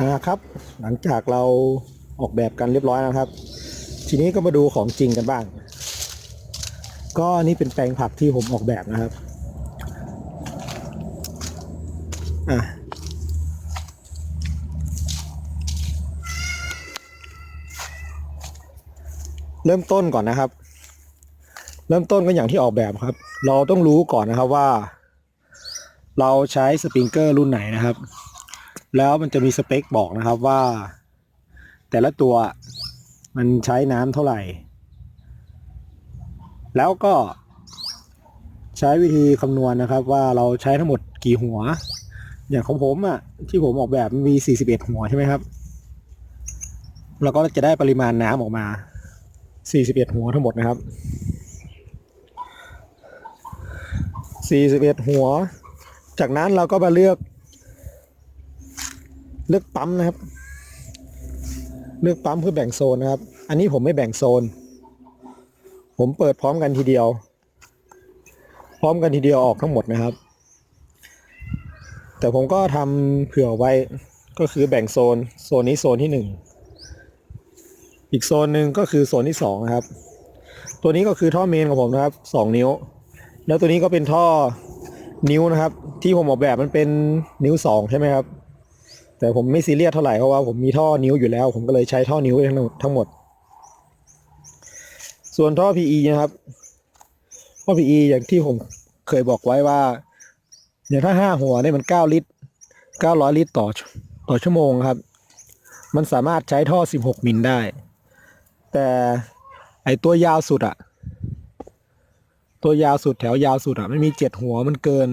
อ่าครับ หลังจากเราออกแบบกันเรียบร้อยแล้วครับ ทีนี้ก็มาดูของจริงกันบ้าง ก็นี่เป็นแปลงผักที่ผมออกแบบนะครับอะเริ่มต้นก่อนนะครับ เริ่มต้นก็อย่างที่ออกแบบครับ เราต้องรู้ก่อนนะครับว่า เราใช้สปริงเกอร์รุ่นไหนนะครับ แล้วมันจะมีสเปคบอกนะครับว่า แต่ละตัวมันใช้น้ำเท่าไหร่ แล้วก็ใช้วิธีคำนวณนะครับ ว่าเราใช้ทั้งหมดกี่หัว อย่างของผมอะที่ผมออกแบบมี 41 หัวใช่ไหมครับเราก็จะได้ปริมาณน้ำออกมา 41 หัวทั้งหมดนะครับ 41 หัว จากนั้นเราก็มาเลือก เลือกปั๊มนะครับ เลือกปั๊มเพื่อแบ่งโซนนะครับ อันนี้ผมไม่แบ่งโซน ผมเปิดพร้อมกันทีเดียว พร้อมกันทีเดียวออกทั้งหมดนะครับ แต่ผมก็ทำเผื่อไว้ก็คือแบ่งโซน โซนนี้โซนที่หนึ่งอีกโซนหนึ่งก็คือโซนที่สองนะครับ ตัวนี้ก็คือท่อเมนของผมนะครับสองนิ้ว แล้วตัวนี้ก็เป็นท่อนิ้วนะครับ ที่ผมออกแบบมันเป็นนิ้วสองใช่ไหมครับ แต่ผมไม่ซีเรียสเท่าไหร่เพราะว่าผมมีท่อนิ้วอยู่แล้ว ผมก็เลยใช้ท่อนิ้วทั้งหมดทั้งหมด ส่วนท่อ PE นะครับ ท่อ PE อย่างที่ผมเคยบอกไว้ว่า อย่างถ้าห้าหัวเนี่ยมันเก้าลิตรเก้าร้อยลิตรต่อต่อชั่วโมงครับ มันสามารถใช้ท่อสิบหกมิลได้ แต่ไอตัวยาวสุดอะตัวยาวสุดแถวยาวสุดอะไม่มีเจ็ดหัวมันเกิน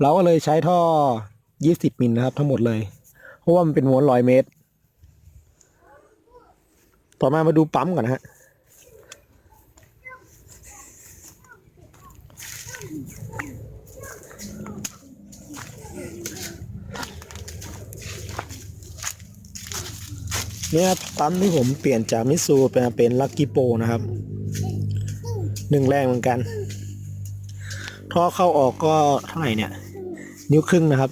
เราก็เลยใช้ท่อ 20มิลนะครับ ทั้งหมดเลย เพราะว่ามันเป็นม้วนร้อยเมตร ต่อมามาดูปั๊มก่อนนะฮะเนี่ยครับปั๊มที่ผมเปลี่ยนจากมิซูเป็นเป็นลักกี้โปนะครับ หนึ่งแรงเหมือนกัน ท่อเข้าออกก็เท่าไหร่เนี่ย นิ้วครึ่งนะครับ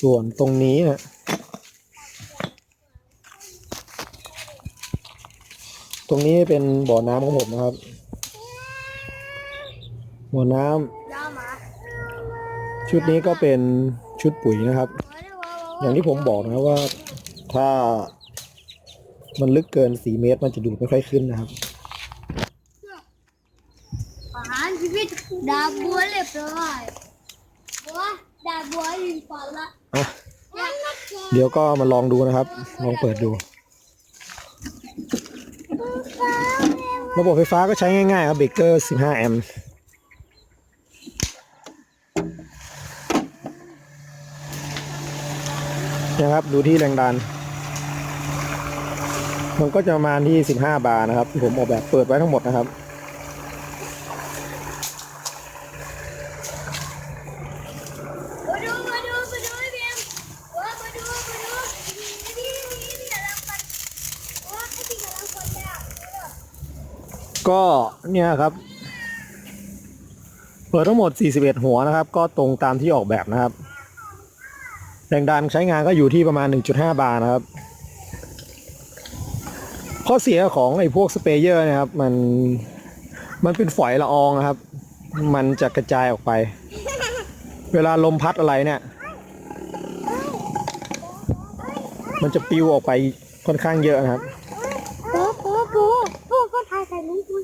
ส่วนตรงนี้นะตรงนี้เป็นบ่อน้ำของผมนะครับ บ่อน้ำชุดนี้ก็เป็นชุดปุ๋ยนะครับ อย่างที่ผมบอกนะว่าถ้ามันลึกเกิน4เมตรมันจะดูดไม่ค่อยขึ้นนะครับอาหารชีวิตดาบัวเรียบร้อยบัว ดาบัวยิงปอดละอะเดี๋ยวก็มาลองดูนะครับ ลองเปิดดู ระบบไฟฟ้าก็ใช้ง่ายๆครับเบเกอร์ 15 แอมป์นะครับดูที่แรงดัน มันก็จะประมาณที่ 15 บาร์นะครับที่ผมออกแบบเปิดไว้ทั้งหมดนะครับ มาดูมาดูมาดูไอ้เบียมบัวมาดูมาดูไอ้พี่พี่พี่กำลังปันบัวไอ้พี่กำลังปันยาว ก็เนี่ยครับเปิดทั้งหมด 41 หัวนะครับ ก็ตรงตามที่ออกแบบนะครับ แรงดันใช้งานก็อยู่ที่ประมาณ 1.5 บาร์นะครับ ข้อเสียของไอ้พวกสเปเยอร์นะครับ มันมันเป็นฝอยละอองนะครับ มันจะกระจายออกไป เวลาลมพัดอะไรเนี่ย มันจะปิวออกไปค่อนข้างเยอะนะครับ บัวบัวบัวบัวก็ถ่ายใส่ลุงคุณ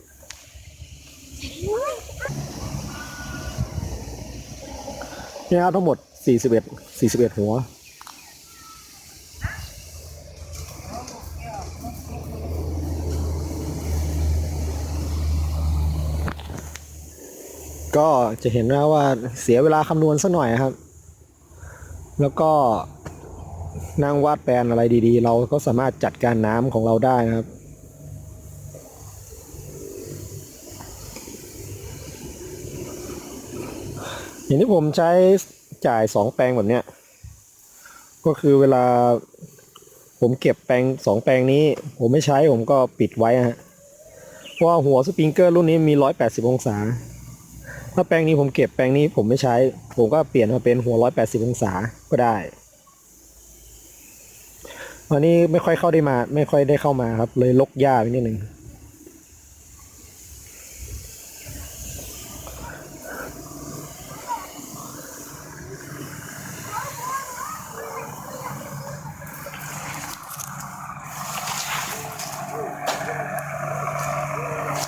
เนี่ยครับทั้งหมด 41 41 หัว ก็จะเห็นนะว่าเสียเวลาคำนวณสักหน่อยครับ แล้วก็นั่งวาดแปลนอะไรดีๆ เราก็สามารถจัดการน้ำของเราได้นะครับ อย่างที่ผมใช้จ่ายสองแปลงแบบเนี้ย ก็คือเวลา ผมเก็บแปลงสองแปลงนี้ ผมไม่ใช้ผมก็ปิดไว้ฮะเพราะหัวสปริงเกอร์รุ่นนี้มีร้อยแปดสิบองศา ถ้าแปลงนี้ผมเก็บแปลงนี้ผมไม่ใช้ ผมก็เปลี่ยนมาเป็นหัวร้อยแปดสิบองศาก็ได้วันนี้ไม่ค่อยเข้าได้มา ไม่ค่อยได้เข้ามาครับ เลยลกหญ้าไปนิดนึง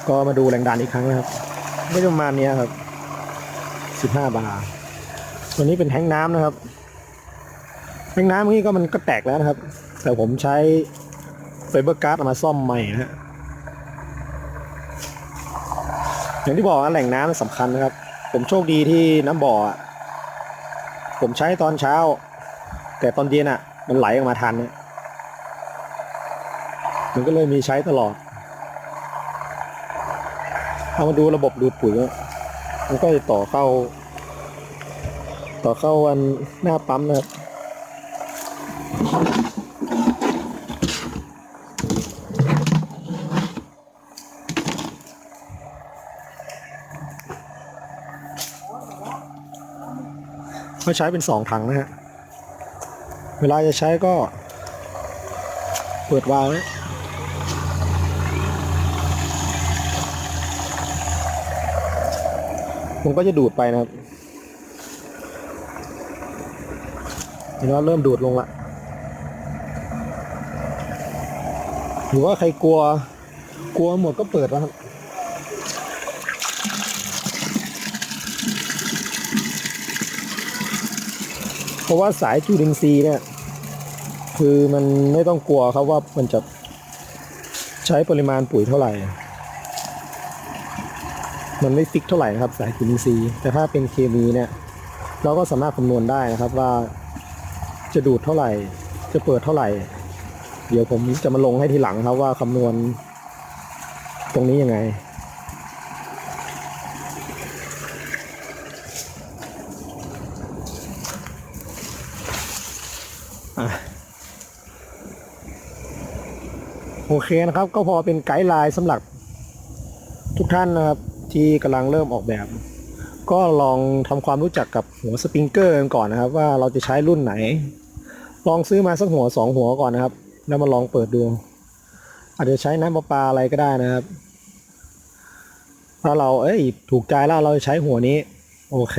ก็มาดูแรงดันอีกครั้งนะครับไม่ประมาณเนี้ยครับสิบห้าบาร์ตัวนี้เป็นแทงน้ำนะครับ แทงน้ำนี้ก็มันก็แตกแล้วนะครับ แต่ผมใช้ไฟเบอร์การ์ดมาซ่อมใหม่นะฮะอย่างที่บอกว่าแหล่งน้ำมันสำคัญนะครับ ผมโชคดีที่น้ำบ่อผมใช้ตอนเช้า แต่ตอนเย็นอะ มันไหลออกมาทันเนี่ยมันก็เลยมีใช้ตลอด เอามาดูระบบดูดปุ๋ยมันก็จะต่อเข้า ต่อเข้าวันหน้าปั๊มนะครับก็ใช้เป็นสองถังนะฮะ เวลาจะใช้ก็ เปิดวาล์ว ไว้ผมก็จะดูดไปนะครับเห็นว่าเริ่มดูดลงละหรือว่าใครกลัว กลัวหมดก็เปิดแล้วครับเพราะว่าสายจูดินซีย์เนี่ยคือมันไม่ต้องกลัวครับว่ามันจะใช้ปริมาณปุ๋ยเท่าไหร่ มันไม่ฟิกเท่าไหร่นะครับสายจุลินทรีย์ แต่ถ้าเป็นเคมีเนี่ย เราก็สามารถคำนวณได้นะครับว่าจะดูดเท่าไหร่ จะเปิดเท่าไหร่ เดี๋ยวผมจะมาลงให้ทีหลังครับว่าคำนวณตรงนี้ยังไงโอเคนะครับ ก็พอเป็นไกด์ไลน์สำหรับทุกท่านนะครับ ที่กำลังเริ่มออกแบบ ก็ลองทำความรู้จักกับหัวสปริงเกอร์กันก่อนนะครับ ว่าเราจะใช้รุ่นไหน ลองซื้อมาสักหัวสองหัวก่อนนะครับ แล้วมาลองเปิดดู อาจจะใช้น้ำประปาอะไรก็ได้นะครับ ถ้าเราเอ้ยถูกใจแล้วเราจะใช้หัวนี้ โอเค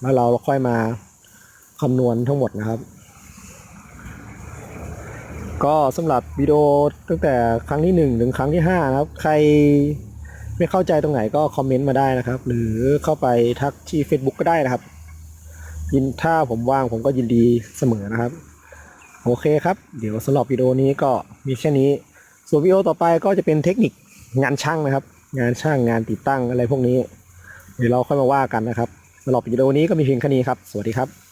แล้วเราค่อยมาคำนวณทั้งหมดนะครับก็สำหรับวิดีโอตั้งแต่ครั้งที่หนึ่งถึงครั้งที่ห้านะครับ ใคร ไม่เข้าใจตรงไหนก็คอมเมนต์มาได้นะครับ หรือเข้าไปทักที่ Facebook ก็ได้นะครับ ยินถ้าผมว่างผมก็ยินดีเสมอนะครับ โอเคครับ เดี๋ยวสำหรับวิดีโอนี้ก็มีแค่นี้ ส่วนวิดีโอต่อไปก็จะเป็นเทคนิคงานช่างนะครับ งานช่างงานติดตั้งอะไรพวกนี้ เดี๋ยวเราค่อยมาว่ากันนะครับสำหรับวิดีโอนี้ก็มีเพียงแค่นี้ครับ สวัสดีครับ